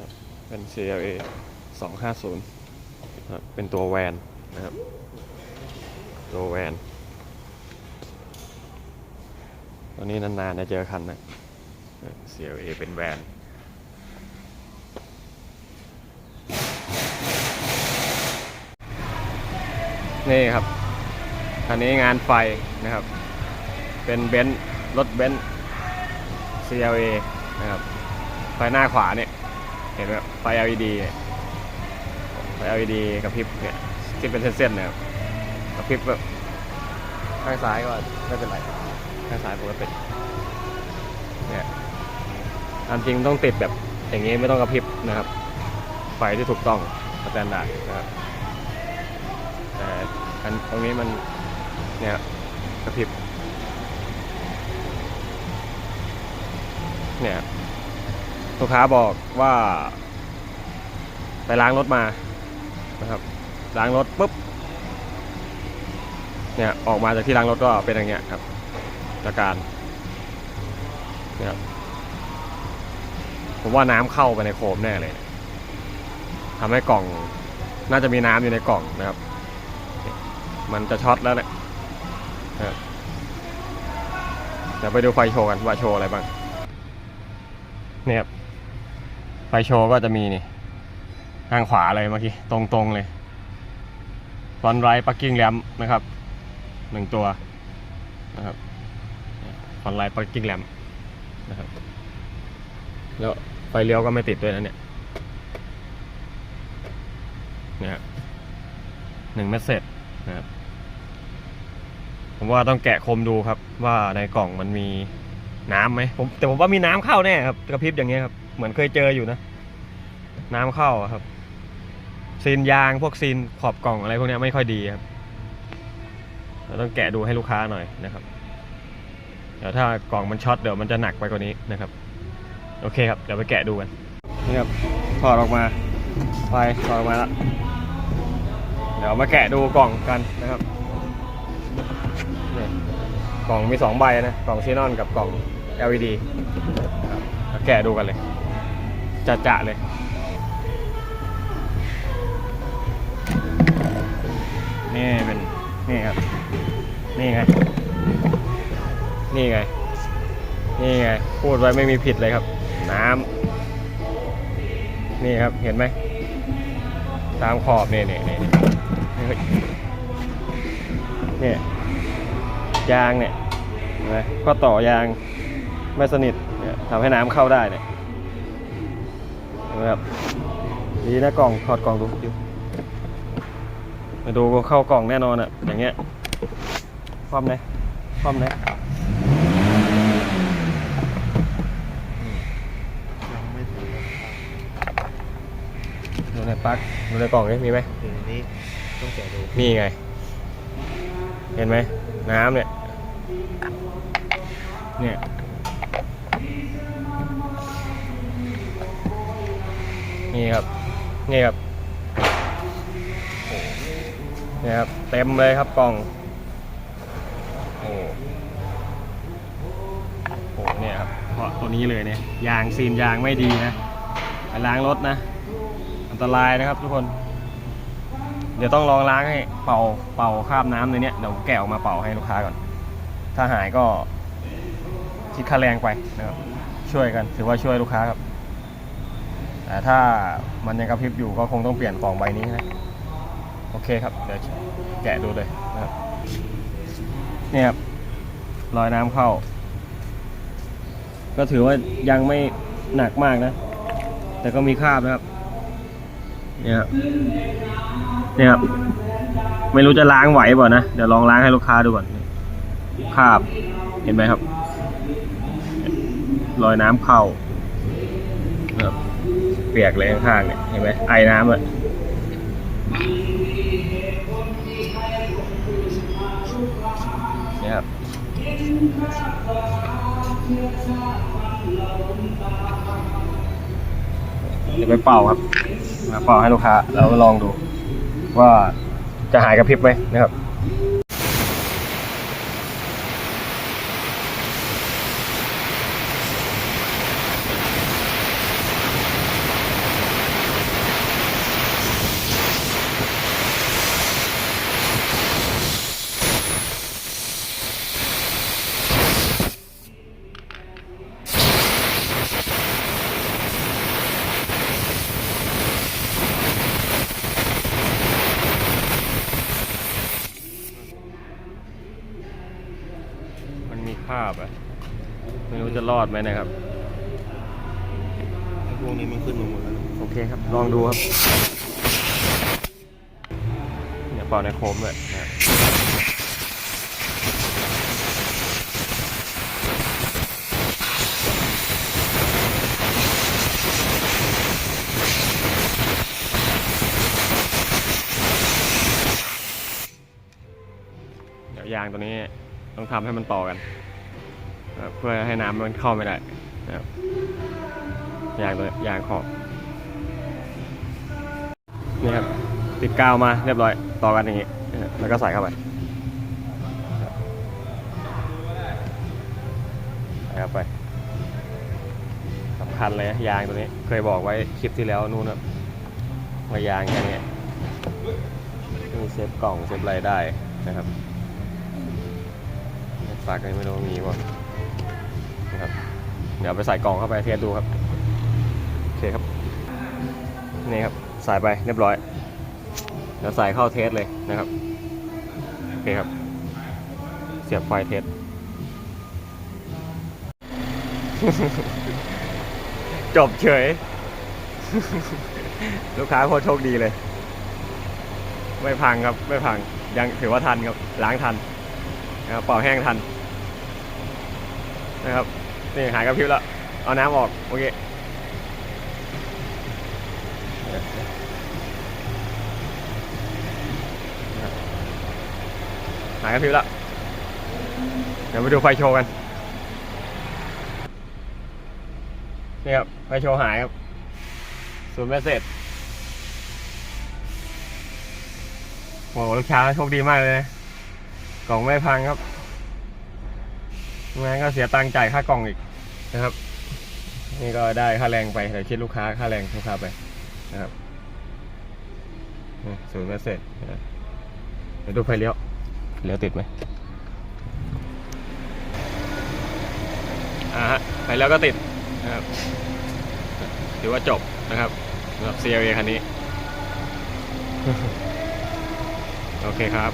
ครับเป็น CLA 250ครับเป็นตัวแวนนะครับ ตัวแวนตัวนี้นานๆจะเจอคันนะ CLA เป็นแวนนี่ครับ คันนี้งานไฟนะครับ เป็นเบนซ์รถเบนซ์ CLA นะครับ ไฟหน้าขวาเนี่ย เห็นไหมไฟ LED เนี่ยไฟ LED กระพริบเนี่ยที่เป็นเส้นๆเนะครับกระพริบแบบข้างซ้ายก็ไม่เป็นไรข้างซ้ายปกติเนี่ยตามจริงต้องติดแบบอย่างนี้ไม่ต้องกระพริบนะครับ ไฟที่ถูกต้องสแตนดาร์ดนะครับแต่อันตรงนี้มันเนี่ยกระพริบเนี่ย ลูกค้าบอกว่า ไปล้างรถมานะครับล้างรถปุ๊บเนี่ยออกมาจากที่ล้างรถก็เป็นอย่างเงี้ยครับอาการเนี่ยครับผมว่าน้ำเข้าไปในโคมแน่เลยทำให้กล่องน่าจะมีน้ำอยู่ในกล่องนะครับ มันจะช็อตแล้วเนี่ยนะครับเดี๋ยวไปดูไฟโชว์กันว่าโชว์อะไรบ้างเนี่ยครับ ไฟโชว์ก็จะมีนี่ทางขวาเลยเมื่อกี้ ตรงๆเลยฟอนไรปักกิ้งแรมนะครับหนึ่งตัวนะครับฟอนไรปักกิ้งแรมนะครับแล้วไฟเลี้ยวก็ไม่ติดด้วยนะเนี่ยนี่ครับหนึ่งเมสเซจนะครับผมว่าต้องแกะคมดูครับว่าในกล่องมันมี น้ำไหมผมแต่ผมว่ามีน้ำเข้าแน่ครับกระพริบอย่างเงี้ยครับเหมือนเคยเจออยู่นะ น้ำเข้าครับซีนยางพวกซีนขอบกล่องอะไรพวกนี้ไม่ค่อยดีครับเราต้องแกะดูให้ลูกค้าหน่อยนะครับเดี๋ยวถ้ากล่องมันช็อตเดี๋ยวมันจะหนักไปกว่านี้นะครับ โอเคครับเดี๋ยวไปแกะดูกันนี่ครับถอดออกมาไฟถอดออกมาแล้วเดี๋ยวมาแกะดูกล่องกันนะครับ กล่องมีสองใบนะ กล่องซีนอนกับกล่อง LED แกะดูกันเลย จะจะเลย นี่เป็น นี่ครับ นี่ไง นี่ไง นี่ไง พูดไว้ไม่มีผิดเลยครับ น้ำ นี่ครับ เห็นไหม ตามขอบนี่นี่นี่นี่เฮ้ ยเนี่ยยางเนี่ยเห็นไหมก็ต่อยางไม่สนิทเนี่ยทำให้น้ำเข้าได้เนี่ยเห็นไหมครับดีนะกล่องถอดกล่องดูดูมาดูเข้ากล่องแน่นอนอะอย่างเงี้ยคว่ำนะคว่ำนะยังไม่ถึงนะครับดูในปลั๊กดูในกล่องนี่มีไหมถึงนี้ต้องแกะดูนี่ไง เห็นไหมน้ำเนี่ย เนี่ยนี่ครับ นี่ครับนี่ครับ เต็มเลยครับกล่อง โอ้โหเนี่ยครับ เพราะตัวนี้เลยเนี่ย ยางซีนยางไม่ดีนะไปล้างรถนะ อันตรายนะครับทุกคน เดี๋ยวต้องลองล้างให้เป่าเป่าคราบน้ำในเนี้ยเดี๋ยวแกะออกมาเป่าให้ลูกค้าก่อน ถ้าหายก็คิดค่าแรงไปนะครับ ช่วยกันถือว่าช่วยลูกค้าครับ แต่ถ้ามันยังกระพริบอยู่ก็คงต้องเปลี่ยนกล่องใบนี้นะโอเคครับเดี๋ยวแกะดูเลยนะครับนี่ครับรอยน้ำเข้า ก็ถือว่ายังไม่หนักมากนะ แต่ก็มีคราบนะครับเนี่ยครับเนี่ยครับไม่รู้จะล้างไหวเปล่านะ เดี๋ยวลองล้างให้ลูกค้าดูก่อน คราบเห็นไหมครับ รอยน้ำเข้าครับเปียกเลยข้างๆเนี่ยเห็นไหมไอ้น้ำอะเนี่ยครับเดี๋ยวไปเป่าครับมาเป่าให้ลูกค้าแล้วลองดู ว่าจะหายกระพริบไหมนะครับ รอดไหมนะครับไอ้พวกนี้มันขึ้นมาหมดแล้วนะโอเคครับ ลองดูครับเนี่ยเป่าในโคมด้วยนะครับเดี๋ยวยางตัวนี้ต้องทำให้มันต่อกันนะครับ เพื่อให้น้ำมันเข้าไม่ได้นะครับยางตัวยางขอบนี่ครับติดกาวมาเรียบร้อยต่อกันอย่างนี้แล้วก็ใส่เข้าไปใส่เข้าไปสำคัญเลยนะยางตัวนี้เคยบอกไว้คลิปที่แล้วนู่นนะว่ายางแค่นี้มีเซฟกล่องเซฟอะไรได้นะครับฝากกันไม่รู้มีป่ นะครับเดี๋ยวไปใส่กล่องเข้าไปเทสดูครับโอเคครับนี่ครับใส่ไปเรียบร้อยเดี๋ยวใส่เข้าเทสเลยนะครับโอเคครับ เสียบไฟเทสจบเฉย ลูกค้าโคตรโชคดีเลย ไม่พังครับ ไม่พัง ยังถือว่าทันครับ ล้างทันนะครับเป่าแห้งทัน นะครับนี่หายกระพริบแล้วเอาน้ำออกโอเคหายกระพริบแล้วเดี๋ยวไปดูไฟโชว์กันนี่ครับไฟโชว์หายครับศูนย์เมสเซจโอ้โหลูกค้าโชคดีมากเลยนะกล่องไม่พังครับ งั้นก็เสียตังค์จ่ายค่ากล่องอีกนะครับ นี่ก็ได้ค่าแรงไปเดี๋ยวคิดลูกค้าค่าแรงลูกค้าไปนะครับนี่ศูนย์เมสเซจนะครับเดี๋ยวดูไฟเลี้ยวเลี้ยวติดไหมอ่าฮะไปแล้วก็ติดนะครับถือว่าจบนะครับสำหรับ CLA คันนี้ โอเคครับ